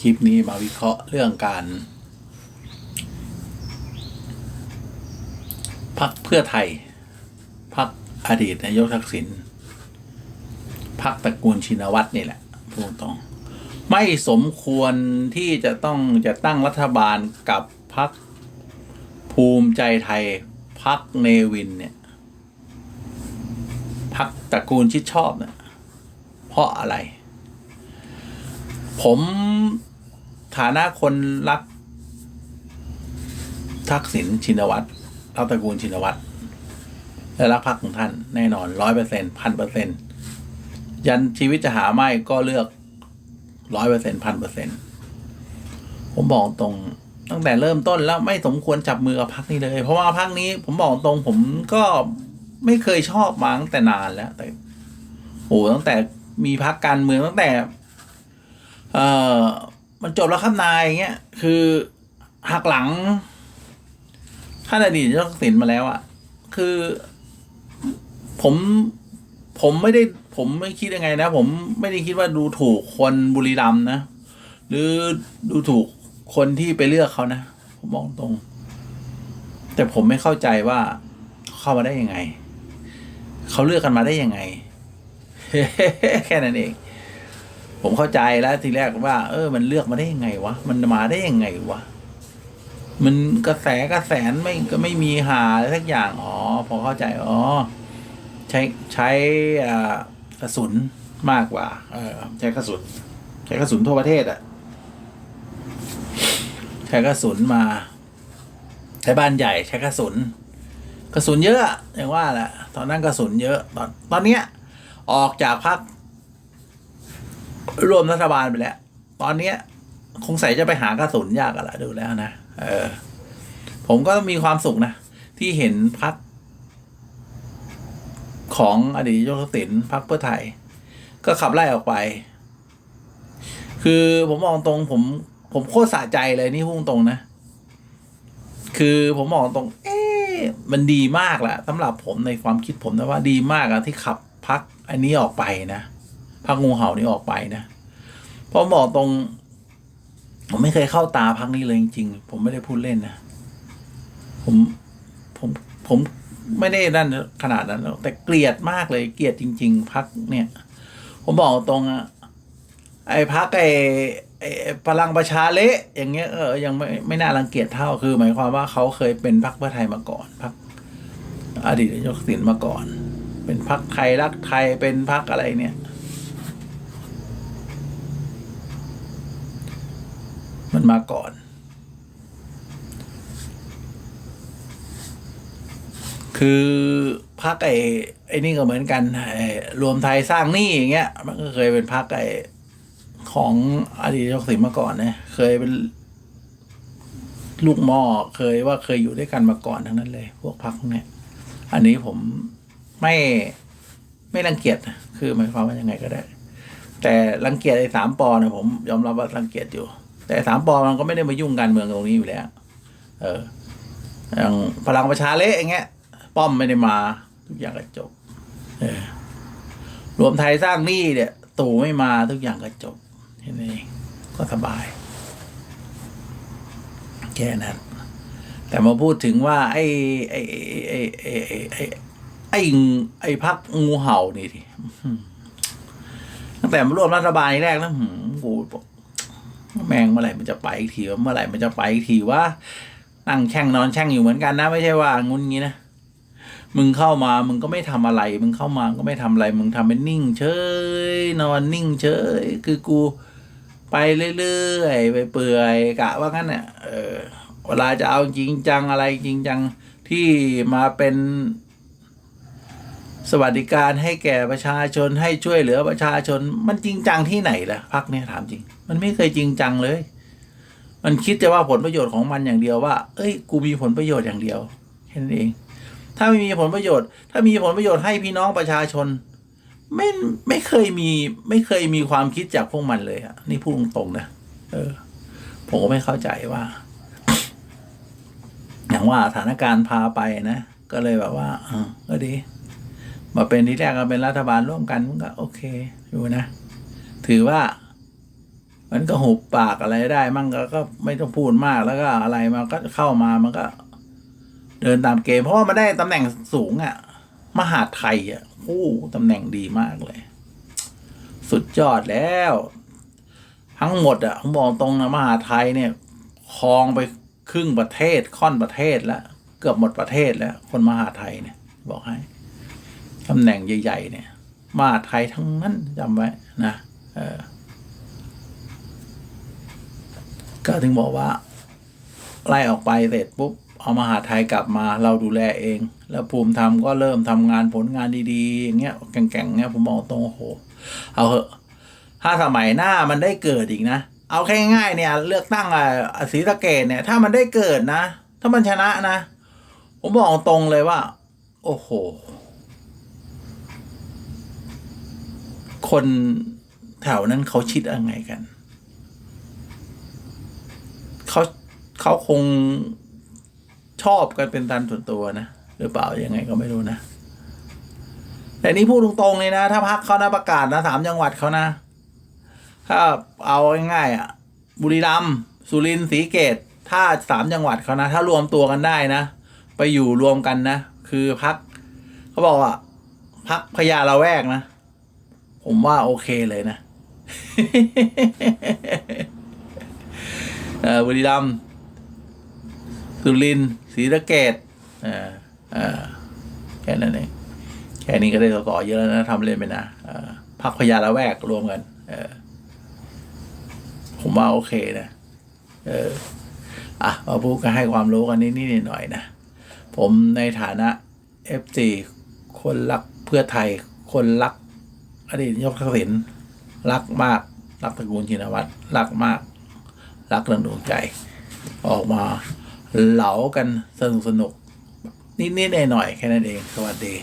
คลิปนี้มาวิเคราะห์เรื่องการพักเพื่อไทยพักอดีตนายกทักษิณพักตระกูลชินวัตรนี่แหละพูดตรง ไม่สมควรที่จะต้องจะตั้งรัฐบาลกับพักภูมิใจไทยพักเนวินเนี่ยพักตระกูลชิดชอบเนี่ยเพราะอะไร ผม ฐานะคนรัก ทักษิณชินวัตรรัตกูลชินวัตรและรักพรรคของท่านแน่นอนร้อยเปอร์เซ็นพันเปอร์เซ็นยันชีวิตจะหาไม่ก็เลือกร้อยเปอร์เซ็นพันเปอร์เซ็นผมบอกตรงตั้งแต่เริ่มต้นแล้วไม่สมควรจับมือกับพรรคนี้เลย เพราะว่าพรรคนี้ผมบอกตรงผมก็ไม่เคยชอบมาตั้งแต่นานแล้วแต่โอ้ตั้งแต่มีพรรคการเมืองตั้งแต่ เอ่อ มันจบแล้วครับนายอย่างเงี้ยคือหักหลังท่านอดีตนายกทักษิณมาแล้วอะ่ะ คือผมผมไม่ได้ผมไม่คิดยังไงนะ ผมไม่ได้คิดว่าดูถูกคนบุรีรัมนะ หรือดูถูกคนที่ไปเลือกเขานะ ผมมองตรง แต่ผมไม่เข้าใจว่าเข้ามาได้ยังไง เขาเลือกกันมาได้ยังไง แค่นั้นเอง ผมเข้าใจแล้วทีแรกว่า เออ มันเลือกมาได้ยังไงวะ มันมาได้ยังไงวะ มันกระแสกระแสนไม่ก็ไม่มีหาอะไรสักอย่าง อ๋อ พอเข้าใจ อ๋อ ใช้ใช้อ่ากระสุนมากกว่า เออ ใช้กระสุน ใช้กระสุนทั่วประเทศอะใช้กระสุนมา ใช้บ้านใหญ่ใช้กระสุน กระสุนเยอะอย่างว่าแหละ ตอนนั้นกระสุนเยอะ ตอนตอนเนี้ย ออกจากพัก รวมรัฐบาลไปแล้ว ตอนเนี้ย คงใส่จะไปหากระสุนยากอะละดูแล้วนะเออ ผมก็มีความสุขนะ ที่เห็นพักของอดีตยกทักษิณพักเพื่อไทย ก็ขับไล่ออกไป คือผมมองตรง ผม ผมโคตรสะใจเลยนี่พุ่งตรงนะ คือผมมองตรง เอ๊มันดีมากแหละสำหรับผมในความคิดผมนะว่าดีมากอะที่ขับพักอันนี้ออกไปนะ พักงูเห่านี้ออกไปนะเพราะบอกตรง ผมไม่เคยเข้าตาพักนี้เลยจริงๆผมไม่ได้พูดเล่นนะผมผมผมไม่ได้นั่นขนาดนั้นหรอกแต่เกลียดมากเลยเกลียดจริง ๆ พักเนี่ย ผมบอกตรงอะไอ้พักไอ้ไอ้พลังประชาเละอย่างเงี้ยเออยังไม่ไม่น่ารังเกียจเท่าคือ หมายความว่าเขาเคยเป็นพักเพื่อไทยมาก่อนพักอดีตนายกทักษิณมาก่อน เป็นพักไทยรักไทยเป็นพักอะไรเนี่ย มาก่อน คือพักไอ้ไอ้นี่ก็เหมือนกันไอ้รวมไทยสร้างหนี้อย่างเงี้ย มันก็เคยเป็นพักไอ้ของอดีตนายกสินมาก่อนเนะเคยเป็นลูกหม้อเคยว่าเคยอยู่ด้วยกันมาก่อนทั้งนั้นเลย พวกพักพวกเนี้ยอันนี้ผมไม่ไม่รังเกียจคือหมายความว่ายังไงก็ได้ แต่รังเกียจไอ้สามปอนะผมยอมรับว่ารังเกียจอยู่ แต่สามปอมันก็ไม่ได้มายุ่งการเมืองตรงนี้อยู่แล้ว เอออย่างพลังประชาเละอย่างเงี้ย ป้อมไม่ได้มา ทุกอย่างก็จบ เออ รวมไทยสร้างนี่เนี่ยตู่ไม่มาทุกอย่างก็จบเห็นไหมก็สบาย แค่นั้น แต่มาพูดถึงว่าไอ้ไอ้ไอ้ไอ้ไอ้ไอ้ไอ้พักงูเห่านี่ดิตั้งแต่มาร่วมรัฐบาลแรกแล้วหูกู มงเมื่อไหร่มันจะไปอีกทีวะเมื่อไหร่มันจะไปอีกทีว่านั่งแช่งนอนแช่งอยู่เหมือนกันนะ ไม่ใช่ว่างุนงี้นะมึงเข้ามามึงก็ไม่ทำอะไร มึงเข้ามาก็ไม่ทำอะไร มึงทำเป็นนิ่ง เฉย นอนนิ่ง เฉย คือกูไปเรื่อยๆไปเปื่อยกะว่างั้นเนี่ยเออเวลาจะเอาจริงจังอะไรจริงจังที่มาเป็น สวัสดิการให้แก่ประชาชนให้ช่วยเหลือประชาชน มันจริงจังที่ไหนล่ะพักเนี่ยถามจริง มันไม่เคยจริงจังเลย มันคิดแต่ว่าผลประโยชน์ของมันอย่างเดียวว่า เอ้ย กูมีผลประโยชน์อย่างเดียวแค่นั้นเอง ถ้าไม่มีผลประโยชน์ ถ้ามีผลประโยชน์ให้พี่น้องประชาชน ไม่ไม่เคยมีไม่เคยมีความคิดจากพวกมันเลยอะนี่พูดตรงๆนะเออ ผมก็ไม่เข้าใจว่า อย่างว่าสถานการณ์พาไปนะก็เลยแบบว่าเออก็ดี มาเป็นที่แรกก็เป็นรัฐบาลร่วมกันมันก็โอเคอยู่นะ ถือว่ามันก็หุบปากอะไรได้ มั่งก็ก็ไม่ต้องพูดมากแล้วก็อะไรมาก็เข้ามามันก็ เดินตามเกม เพราะว่ามันได้ตำแหน่งสูงอะ่ะ มหาไทยอะ่ะโอ้ตำแหน่งดีมากเลย สุดยอดแล้ว ทั้งหมดอะ่ะผมบอกตรงนะมหาไทยเนี่ยครองไปครึ่งประเทศค่อนประเทศแล้ว เกือบหมดประเทศแล้ว คนมหาไทยเนี่ย บอกให้ ตำแหน่งใหญ่ๆเนี่ยมหาไทยทั้งนั้นจำไว้นะเออก็ถึงบอกว่า ไล่ออกไปเสร็จปุ๊บเอามหาไทยกลับมาเราดูแลเอง แล้วภูมิธรรมก็เริ่มทำงานผลงานดีๆ อย่างเงี้ยแก่งๆเงี้ยผมมองตรงโอ้โห เอาเหอะถ้าสมัยหน้ามันได้เกิดอีกนะ เอาแค่ง่ายๆเนี่ย เลือกตั้งอะศรีสะเกดเนี่ย ถ้ามันได้เกิดนะ ถ้ามันชนะนะ ผมบอกตรงเลยว่า โอ้โห คนแถวนั้นเขาคิดยังไงกัน เขาเขาคงชอบกันเป็นตันส่วนตัวนะ หรือเปล่ายังไงก็ไม่รู้นะ แต่นี่พูดตรงๆเลยนะ ถ้าพักเขานะประกาศนะสามจังหวัดเขานะ ถ้าเอาง่ายๆอะ บุรีรัมย์สุรินทร์ศรีเกตถ้าสามจังหวัดเขานะ ถ้ารวมตัวกันได้นะ ไปอยู่รวมกันนะ คือพักเขาบอกว่าพักพญาละแวกนะ ผมว่าโอเคเลยนะเบุรีรัมย์สุรินทร์ศรีสะเกดเออเออแค่นั้นเองแค่นี้ก็ได้สกอเยอะแล้วนะทำเล่นไปนะพักพญาละแวกรวมกันผมว่าโอเคนะเอออะมาพูดกันให้ความรู้กันนิดๆหน่อยนะ ผมในฐานะ F4 คนรักเพื่อไทย คนรัก อดีตนายกทักษิณรักมาก รักตระกูลชินวัตรรักมาก รักเรื่องดวงใจ ออกมาเหลากันสนุกสนุกนิดๆหน่อยๆแค่นั้นเอง สวัสดี